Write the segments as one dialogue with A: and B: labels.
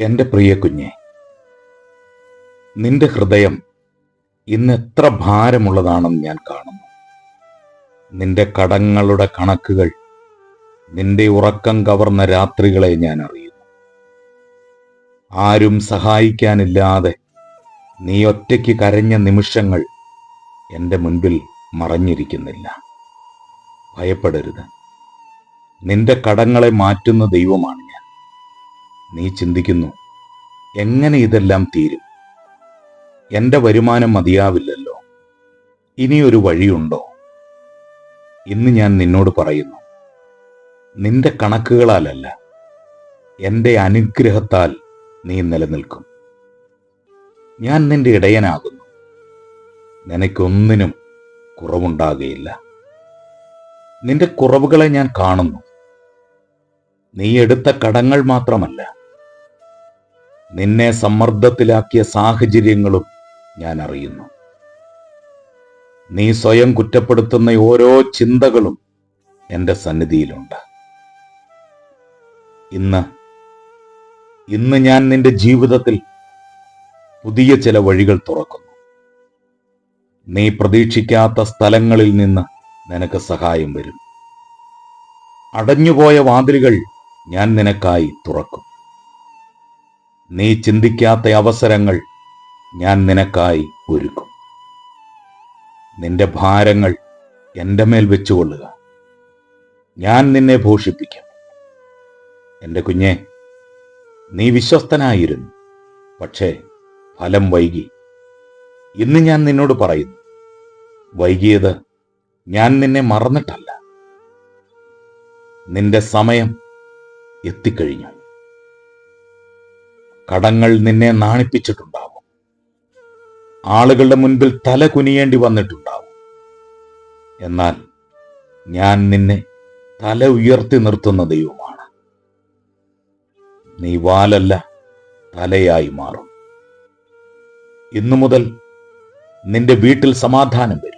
A: എന്റെ പ്രിയ കുഞ്ഞെ നിന്റെ ഹൃദയം ഇന്ന് എത്ര ഭാരമുള്ളതാണെന്ന് ഞാൻ കാണുന്നു. നിന്റെ കടങ്ങളുടെ കണക്കുകൾ നിന്റെ ഉറക്കം കവർന്ന രാത്രികളെ ഞാൻ അറിയുന്നു. ആരും സഹായിക്കാനില്ലാതെ നീ ഒറ്റയ്ക്ക് കരഞ്ഞ നിമിഷങ്ങൾ എന്റെ മുൻപിൽ മറഞ്ഞിരിക്കുന്നില്ല. ഭയപ്പെടരുത്. നിന്റെ കടങ്ങളെ മാറ്റുന്ന ദൈവമാണ് നീ ചിന്തിക്കുന്നു. എങ്ങനെ ഇതെല്ലാം തീരും? എന്റെ വരുമാനം മതിയാവില്ലല്ലോ. ഇനിയൊരു വഴിയുണ്ടോ? ഇന്ന് ഞാൻ നിന്നോട് പറയുന്നു. നിന്റെ കണക്കുകളാലല്ല എന്റെ അനുഗ്രഹത്താൽ നീ നിലനിൽക്കും. ഞാൻ നിന്റെ ഇടയനാകുന്നു. നിനക്കൊന്നിനും കുറവുണ്ടാകുകയില്ല നിന്റെ കുറവുകളെ ഞാൻ കാണുന്നു. നീ എടുത്ത കടങ്ങൾ മാത്രമല്ല നിന്നെ സമ്മർദ്ദത്തിലാക്കിയ സാഹചര്യങ്ങളും ഞാൻ അറിയുന്നു. നീ സ്വയം കുറ്റപ്പെടുത്തുന്ന ഓരോ ചിന്തകളും എന്റെ സന്നിധിയിലുണ്ട്. ഇന്ന് ഇന്ന് ഞാൻ നിന്റെ ജീവിതത്തിൽ പുതിയ ചില വഴികൾ തുറക്കുന്നു. നീ പ്രതീക്ഷിക്കാത്ത സ്ഥലങ്ങളിൽ നിന്ന് നിനക്ക് സഹായം വരും. അടഞ്ഞുപോയ വാതിലുകൾ ഞാൻ നിനക്കായി തുറക്കും. നീ ചിന്തിക്കാത്ത അവസരങ്ങൾ ഞാൻ നിനക്കായി ഒരുക്കും. നിന്റെ ഭാരങ്ങൾ എന്റെ മേൽ വെച്ചുകൊള്ളുക. ഞാൻ നിന്നെ ഭൂഷിപ്പിക്കും. എന്റെ കുഞ്ഞെ നീ വിശ്വസ്തനായിരുന്നു പക്ഷേ ഫലം വൈകി. ഇന്ന് ഞാൻ നിന്നോട് പറയുന്നു വൈകിയത് ഞാൻ നിന്നെ മറന്നിട്ടല്ല. നിന്റെ സമയം എത്തിക്കഴിഞ്ഞു. കടങ്ങൾ നിന്നെ നാണിപ്പിച്ചിട്ടുണ്ടാവും. ആളുകളുടെ മുൻപിൽ തല കുനിയേണ്ടി വന്നിട്ടുണ്ടാവും. എന്നാൽ ഞാൻ നിന്നെ തല ഉയർത്തി നിർത്തുന്ന ദൈവമാണ്. നീ വാലല്ല തലയായി മാറും. ഇന്നു മുതൽ നിന്റെ വീട്ടിൽ സമാധാനം വരും.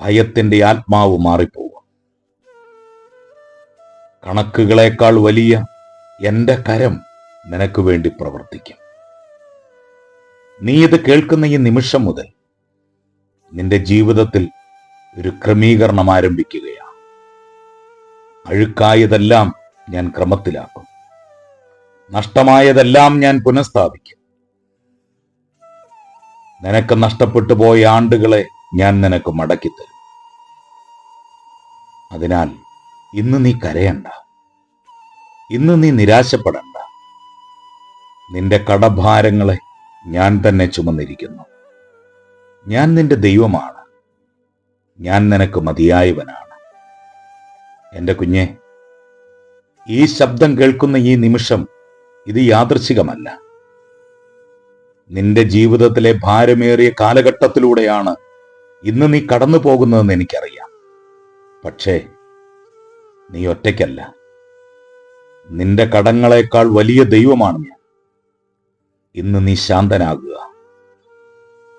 A: ഭയത്തിന്റെ ആത്മാവ് മാറിപ്പോകും കണക്കുകളേക്കാൾ വലിയ എന്റെ കരം നിനക്ക് വേണ്ടി പ്രവർത്തിക്കും. നീ ഇത് കേൾക്കുന്ന ഈ നിമിഷം മുതൽ നിന്റെ ജീവിതത്തിൽ ഒരു ക്രമീകരണം ആരംഭിക്കുകയാണ്. അഴുക്കായതെല്ലാം ഞാൻ ക്രമത്തിലാക്കും. നഷ്ടമായതെല്ലാം ഞാൻ പുനഃസ്ഥാപിക്കും. നിനക്ക് നഷ്ടപ്പെട്ടു പോയ ആണ്ടുകളെ ഞാൻ നിനക്ക് മടക്കിത്തരും അതിനാൽ ഇന്ന് നീ കരയണ്ട. ഇന്ന് നീ നിരാശപ്പെടണ്ട. നിന്റെ കടഭാരങ്ങളെ ഞാൻ തന്നെ ചുമന്നിരിക്കുന്നു. ഞാൻ നിന്റെ ദൈവമാണ്. ഞാൻ നിനക്ക് മതിയായവനാണ്. എന്റെ കുഞ്ഞെ ഈ ശബ്ദം കേൾക്കുന്ന ഈ നിമിഷം ഇത് യാദൃശികമല്ല. നിന്റെ ജീവിതത്തിലെ ഭാരമേറിയ കാലഘട്ടത്തിലൂടെയാണ് ഇന്ന് നീ കടന്നു പോകുന്നതെന്ന് എനിക്കറിയാം. പക്ഷേ നീ ഒറ്റയ്ക്കല്ല. നിന്റെ കടങ്ങളെക്കാൾ വലിയ ദൈവമാണ് ഞാൻ. ഇന്ന് നീ ശാന്തനാകുക.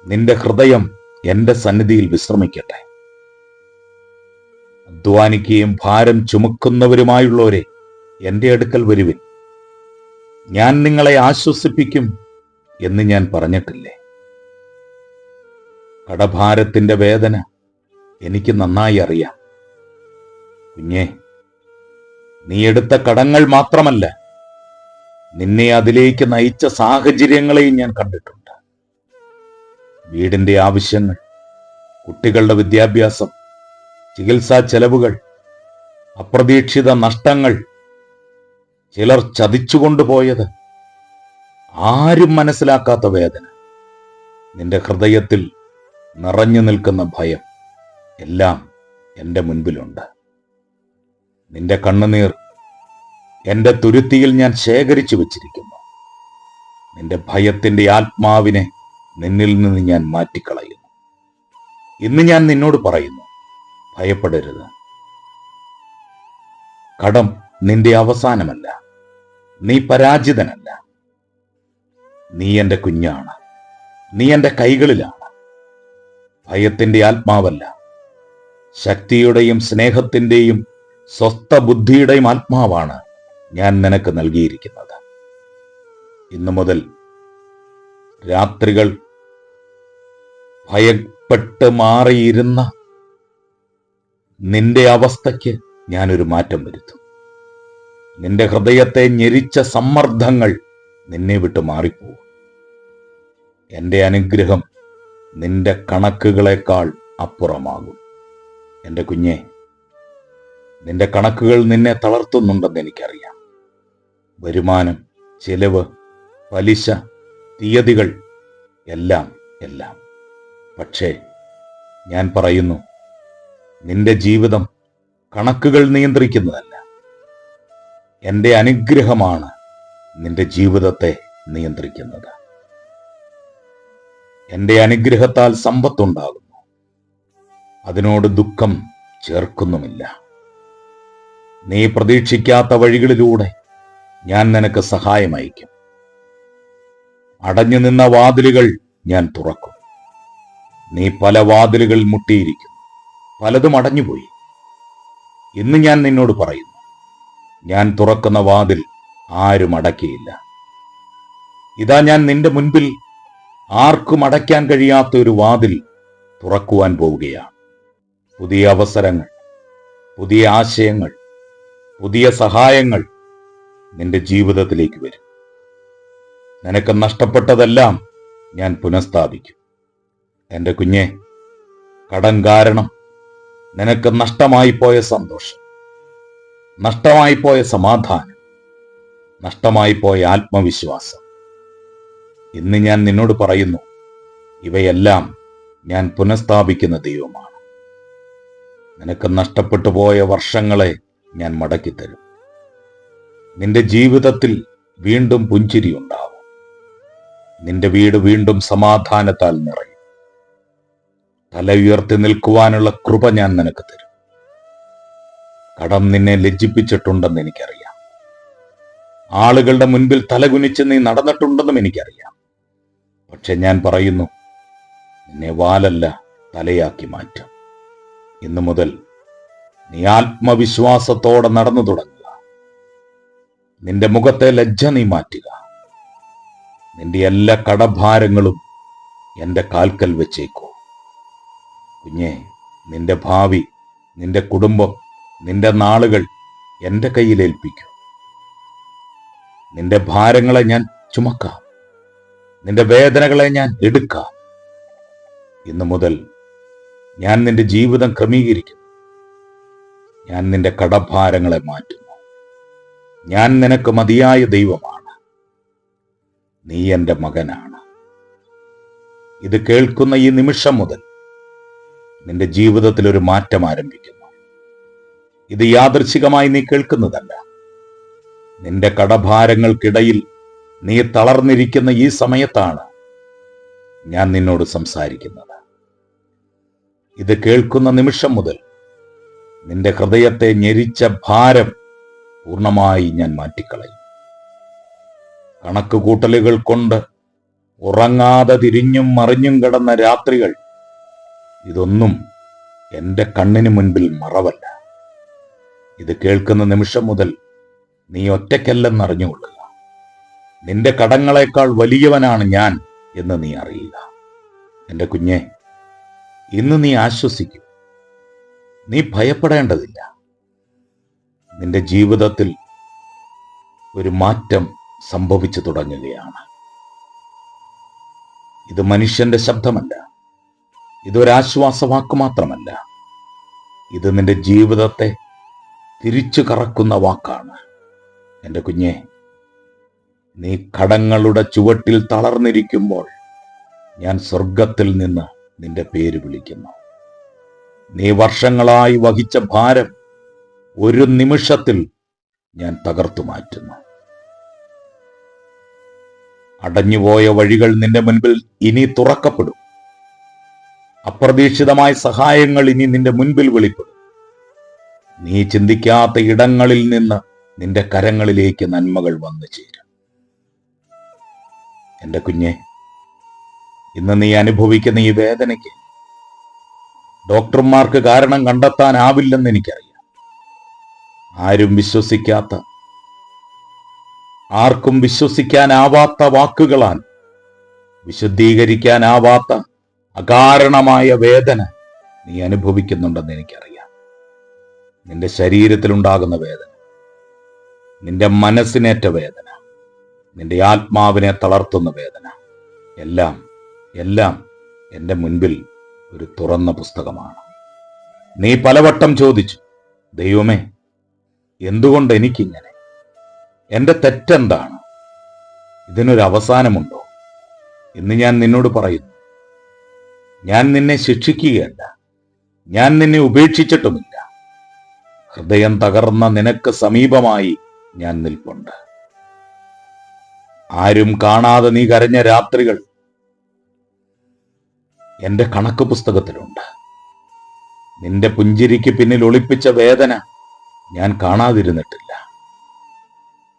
A: നിന്റെ ഹൃദയം എന്റെ സന്നിധിയിൽ വിശ്രമിക്കട്ടെ. അധ്വാനിക്കുകയും ഭാരം ചുമക്കുന്നവരുമായുള്ളവരെ എന്റെ അടുക്കൽ വരുവിൻ. ഞാൻ നിങ്ങളെ ആശ്വസിപ്പിക്കും എന്ന് ഞാൻ പറഞ്ഞിട്ടില്ലേ? കടഭാരത്തിന്റെ വേദന എനിക്ക് നന്നായി അറിയാം. കുഞ്ഞേ നീ എടുത്ത കടങ്ങൾ മാത്രമല്ല നിന്നെ അതിലേക്ക് നയിച്ച സാഹചര്യങ്ങളെയും ഞാൻ കണ്ടിട്ടുണ്ട്. വീടിന്റെ ആവശ്യങ്ങൾ കുട്ടികളുടെ വിദ്യാഭ്യാസം ചികിത്സാ ചെലവുകൾ അപ്രതീക്ഷിത നഷ്ടങ്ങൾ ചിലർ ചതിച്ചുകൊണ്ടുപോയത് ആരും മനസ്സിലാക്കാത്ത വേദന നിന്റെ ഹൃദയത്തിൽ നിറഞ്ഞു നിൽക്കുന്ന ഭയം എല്ലാം എന്റെ മുൻപിലുണ്ട്. നിന്റെ കണ്ണുനീർ എന്റെ തുരുത്തിയിൽ ഞാൻ ശേഖരിച്ചു വച്ചിരിക്കുന്നു. നിന്റെ ഭയത്തിന്റെ ആത്മാവിനെ നിന്നിൽ നിന്ന് ഞാൻ മാറ്റിക്കളയുന്നു. ഇന്ന് ഞാൻ നിന്നോട് പറയുന്നു ഭയപ്പെടരുത്. കടം നിന്റെ അവസാനമല്ല നീ പരാജിതനല്ല. നീ എന്റെ കുഞ്ഞാണ് നീ എന്റെ കൈകളിലാണ്. ഭയത്തിന്റെ ആത്മാവല്ല ശക്തിയുടെയും സ്നേഹത്തിന്റെയും സ്വസ്ഥ ബുദ്ധിയുടെയും ആത്മാവാണ് ഞാൻ നിനക്ക് നൽകിയിരിക്കുന്നത്. ഇന്നു മുതൽ രാത്രികൾ ഭയപ്പെട്ട് മാറിയിരുന്ന നിന്റെ അവസ്ഥയ്ക്ക് ഞാനൊരു മാറ്റം വരുത്തും. നിന്റെ ഹൃദയത്തെ ഞെരിച്ച സമ്മർദ്ദങ്ങൾ നിന്നെ വിട്ട് മാറിപ്പോവും എന്റെ അനുഗ്രഹം നിന്റെ കണക്കുകളെക്കാൾ അപ്പുറമാകും. എന്റെ കുഞ്ഞെ നിന്റെ കണക്കുകൾ നിന്നെ തളർത്തുന്നുണ്ടെന്ന് എനിക്കറിയാം. വരുമാനം ചെലവ് പലിശ തീയതികൾ എല്ലാം എല്ലാം. പക്ഷേ ഞാൻ പറയുന്നു നിന്റെ ജീവിതം കണക്കുകൾ നിയന്ത്രിക്കുന്നതല്ല. എന്റെ അനുഗ്രഹമാണ് നിന്റെ ജീവിതത്തെ നിയന്ത്രിക്കുന്നത്. എന്റെ അനുഗ്രഹത്താൽ സമ്പത്തുണ്ടാകുന്നു. അതിനോട് ദുഃഖം ചേർക്കുന്നുമില്ല. നീ പ്രതീക്ഷിക്കാത്ത വഴികളിലൂടെ ഞാൻ നിനക്ക് സഹായമയക്കും അടഞ്ഞു നിന്ന വാതിലുകൾ ഞാൻ തുറക്കും. നീ പല വാതിലുകൾ മുട്ടിയിരിക്കും. പലതും അടഞ്ഞുപോയി. ഇന്ന് ഞാൻ നിന്നോട് പറയുന്നു ഞാൻ തുറക്കുന്ന വാതിൽ ആരും അടക്കിയില്ല ഇതാ ഞാൻ നിന്റെ മുൻപിൽ ആർക്കും അടയ്ക്കാൻ കഴിയാത്ത ഒരു വാതിൽ തുറക്കുവാൻ പോവുകയാണ്. പുതിയ അവസരങ്ങൾ പുതിയ ആശയങ്ങൾ പുതിയ സഹായങ്ങൾ നിന്റെ ജീവിതത്തിലേക്ക് വരും. നിനക്ക് നഷ്ടപ്പെട്ടതെല്ലാം ഞാൻ പുനഃസ്ഥാപിക്കും. എന്റെ കുഞ്ഞെ കടം കാരണം നിനക്ക് നഷ്ടമായി പോയ സന്തോഷം നഷ്ടമായി പോയ സമാധാനം നഷ്ടമായി പോയ ആത്മവിശ്വാസം. ഇന്ന് ഞാൻ നിന്നോട് പറയുന്നു ഇവയെല്ലാം ഞാൻ പുനഃസ്ഥാപിക്കുന്ന ദൈവമാണ്. നിനക്ക് നഷ്ടപ്പെട്ടു പോയ വർഷങ്ങളെ ഞാൻ മടക്കിത്തരും. നിന്റെ ജീവിതത്തിൽ വീണ്ടും പുഞ്ചിരി ഉണ്ടാവും നിന്റെ വീട് വീണ്ടും സമാധാനത്താൽ നിറയും. തല ഉയർത്തി നിൽക്കുവാനുള്ള കൃപ ഞാൻ നിനക്ക് തരും. കടം നിന്നെ ലജ്ജിപ്പിച്ചിട്ടുണ്ടെന്ന് എനിക്കറിയാം. ആളുകളുടെ മുൻപിൽ തലകുനിച്ച് നീ നടന്നിട്ടുണ്ടെന്നും എനിക്കറിയാം. പക്ഷെ ഞാൻ പറയുന്നു നിന്നെ വാലല്ല തലയാക്കി മാറ്റും. ഇന്നു മുതൽ നീ ആത്മവിശ്വാസത്തോടെ നടന്നു തുടങ്ങുക നിന്റെ മുഖത്തെ ലജ്ജ നീ മാറ്റുക. നിന്റെ എല്ലാ കടഭാരങ്ങളും എന്റെ കാൽക്കൽ വെച്ചേക്കൂ. കുഞ്ഞെ നിന്റെ ഭാവി നിന്റെ കുടുംബം നിന്റെ നാളുകൾ എന്റെ കയ്യിൽ ഏൽപ്പിക്കൂ. നിന്റെ ഭാരങ്ങളെ ഞാൻ ചുമക്കാം. നിന്റെ വേദനകളെ ഞാൻ എടുക്കാം. ഇന്നു മുതൽ ഞാൻ നിന്റെ ജീവിതം ക്രമീകരിക്കും ഞാൻ നിന്റെ കടഭാരങ്ങളെ മാറ്റുന്നു. ഞാൻ നിനക്ക് മതിയായ ദൈവമാണ്. നീ എന്റെ മകനാണ്. ഇത് കേൾക്കുന്ന ഈ നിമിഷം മുതൽ നിന്റെ ജീവിതത്തിൽ ഒരു മാറ്റം ആരംഭിക്കുന്നു. ഇത് യാദൃശികമായി നീ കേൾക്കുന്നതല്ല. നിന്റെ കടഭാരങ്ങൾക്കിടയിൽ നീ തളർന്നിരിക്കുന്ന ഈ സമയത്താണ് ഞാൻ നിന്നോട് സംസാരിക്കുന്നത്. ഇത് കേൾക്കുന്ന നിമിഷം മുതൽ നിന്റെ ഹൃദയത്തെ ഞെരിച്ച ഭാരം പൂർണമായി ഞാൻ മാറ്റിക്കളയും. കണക്കുകൂട്ടലുകൾ കൊണ്ട് ഉറങ്ങാതെ തിരിഞ്ഞും മറിഞ്ഞും കിടന്ന രാത്രികൾ ഇതൊന്നും എന്റെ കണ്ണിന് മുൻപിൽ മറവല്ല. ഇത് കേൾക്കുന്ന നിമിഷം മുതൽ നീ ഒറ്റയ്ക്കല്ലെന്നറിഞ്ഞുകൊള്ളുക. നിന്റെ കടങ്ങളെക്കാൾ വലിയവനാണ് ഞാൻ എന്ന് നീ അറിയുക എന്റെ കുഞ്ഞെ ഇന്ന് നീ ആശ്വസിക്കും. നീ ഭയപ്പെടേണ്ടതില്ല. നിന്റെ ജീവിതത്തിൽ ഒരു മാറ്റം സംഭവിച്ചു തുടങ്ങുകയാണ്. ഇത് മനുഷ്യന്റെ ശബ്ദമല്ല. ഇതൊരാശ്വാസവാക്ക് മാത്രമല്ല. ഇത് നിന്റെ ജീവിതത്തെ തിരിച്ചു കറക്കുന്ന വാക്കാണ്. എന്റെ കുഞ്ഞെ നീ കടങ്ങളുടെ ചുവട്ടിൽ തളർന്നിരിക്കുമ്പോൾ ഞാൻ സ്വർഗത്തിൽ നിന്ന് നിന്റെ പേര് വിളിക്കുന്നു. നീ വർഷങ്ങളായി വഹിച്ച ഭാരം ഒരു നിമിഷത്തിൽ ഞാൻ തകർത്തു മാറ്റുന്നു. അടഞ്ഞുപോയ വഴികൾ നിന്റെ മുൻപിൽ ഇനി തുറക്കപ്പെടും. അപ്രതീക്ഷിതമായ സഹായങ്ങൾ ഇനി നിന്റെ മുൻപിൽ വെളിപ്പെടും. നീ ചിന്തിക്കാത്ത ഇടങ്ങളിൽ നിന്ന് നിന്റെ കരങ്ങളിലേക്ക് നന്മകൾ വന്നു ചേരും. എന്റെ കുഞ്ഞെ ഇന്ന് നീ അനുഭവിക്കുന്ന ഈ വേദനയ്ക്ക് ഡോക്ടർമാർക്ക് കാരണം കണ്ടെത്താനാവില്ലെന്ന് എനിക്കറിയാം. ആരും വിശ്വസിക്കാത്ത ആർക്കും വിശ്വസിക്കാനാവാത്ത വാക്കുകളാൽ വിശുദ്ധീകരിക്കാനാവാത്ത അകാരണമായ വേദന നീ അനുഭവിക്കുന്നുണ്ടെന്ന് എനിക്കറിയാം. നിന്റെ ശരീരത്തിലുണ്ടാകുന്ന വേദന നിന്റെ മനസ്സിനേറ്റ വേദന നിന്റെ ആത്മാവിനെ തളർത്തുന്ന വേദന എല്ലാം എല്ലാം എന്റെ മുൻപിൽ ഒരു തുറന്ന പുസ്തകമാണ്. നീ പലവട്ടം ചോദിച്ചു ദൈവമേ എന്തുകൊണ്ട് എനിക്കിങ്ങനെ? എന്റെ തെറ്റെന്താണ്? ഇതിനൊരു അവസാനമുണ്ടോ? എന്ന് ഞാൻ നിന്നോട് പറയുന്നു. ഞാൻ നിന്നെ ശിക്ഷിക്കുകയല്ല. ഞാൻ നിന്നെ ഉപേക്ഷിച്ചിട്ടുമില്ല. ഹൃദയം തകർന്ന നിനക്ക് സമീപമായി ഞാൻ നിൽപ്പുണ്ട്. ആരും കാണാതെ നീ കരഞ്ഞ രാത്രികൾ എന്റെ കണക്ക് പുസ്തകത്തിലുണ്ട്. നിന്റെ പുഞ്ചിരിക്ക് പിന്നിൽ ഒളിപ്പിച്ച വേദന ഞാൻ കാണാതിരുന്നിട്ടില്ല.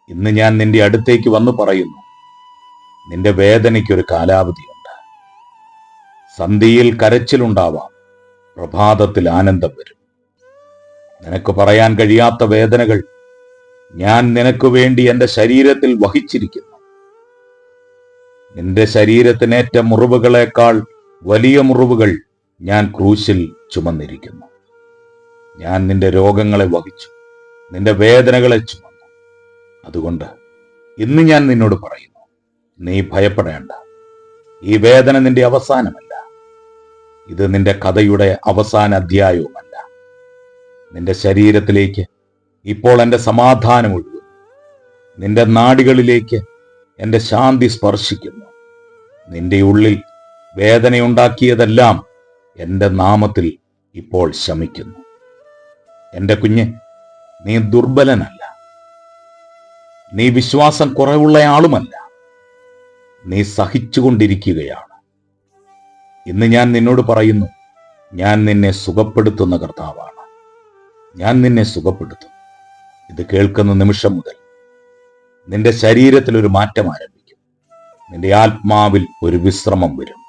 A: ഇന്ന് ഞാൻ നിന്റെ അടുത്തേക്ക് വന്നു പറയുന്നു. നിന്റെ വേദനയ്ക്കൊരു കാലാവധിയുണ്ട്. സന്ധിയിൽ കരച്ചിലുണ്ടാവാം. പ്രഭാതത്തിൽ ആനന്ദം വരും. നിനക്ക് പറയാൻ കഴിയാത്ത വേദനകൾ ഞാൻ നിനക്ക് വേണ്ടി എന്റെ ശരീരത്തിൽ വഹിച്ചിരിക്കുന്നു. നിന്റെ ശരീരത്തിനേറ്റ മുറിവുകളേക്കാൾ വലിയ മുറിവുകൾ ഞാൻ ക്രൂശിൽ ചുമന്നിരിക്കുന്നു. ഞാൻ നിന്റെ രോഗങ്ങളെ വഹിച്ചു. നിന്റെ വേദനകളെ ചുമന്നു. അതുകൊണ്ട് ഇന്ന് ഞാൻ നിന്നോട് പറയുന്നു നീ ഭയപ്പെടേണ്ട. ഈ വേദന നിന്റെ അവസാനമല്ല. ഇത് നിന്റെ കഥയുടെ അവസാന അധ്യായവുമല്ല. നിന്റെ ശരീരത്തിലേക്ക് ഇപ്പോൾ എന്റെ സമാധാനം ഒഴുകുന്നു. നിന്റെ നാടികളിലേക്ക് എന്റെ ശാന്തി സ്പർശിക്കുന്നു. നിന്റെ ഉള്ളിൽ വേദനയുണ്ടാക്കിയതെല്ലാം എന്റെ നാമത്തിൽ ഇപ്പോൾ ശമിക്കുന്നു. എന്റെ കുഞ്ഞ് നീ ദുർബലനല്ല. നീ വിശ്വാസം കുറവുള്ള ആളുമല്ല. നീ സഹിച്ചുകൊണ്ടിരിക്കുകയാണ്. ഇന്ന് ഞാൻ നിന്നോട് പറയുന്നു ഞാൻ നിന്നെ സുഖപ്പെടുത്തുന്ന കർത്താവാണ്. ഞാൻ നിന്നെ സുഖപ്പെടുത്തും. ഇത് കേൾക്കുന്ന നിമിഷം മുതൽ നിന്റെ ശരീരത്തിൽ ഒരു മാറ്റം ആരംഭിക്കും. നിന്റെ ആത്മാവിൽ ഒരു വിശ്രമം വരും.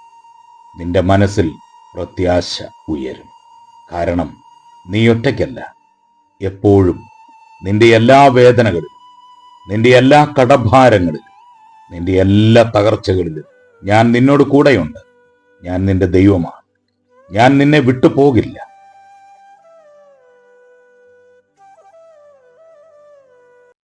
A: നിന്റെ മനസ്സിൽ പ്രത്യാശ ഉയരും. കാരണം നീ ഒറ്റയ്ക്കല്ല എപ്പോഴും നിന്റെ എല്ലാ വേദനകളിലും നിന്റെ എല്ലാ കടഭാരങ്ങളിലും നിന്റെ എല്ലാ തകർച്ചകളിലും ഞാൻ നിന്നോട് കൂടെയുണ്ട്. ഞാൻ നിന്റെ ദൈവമാണ്. ഞാൻ നിന്നെ വിട്ടുപോകില്ല.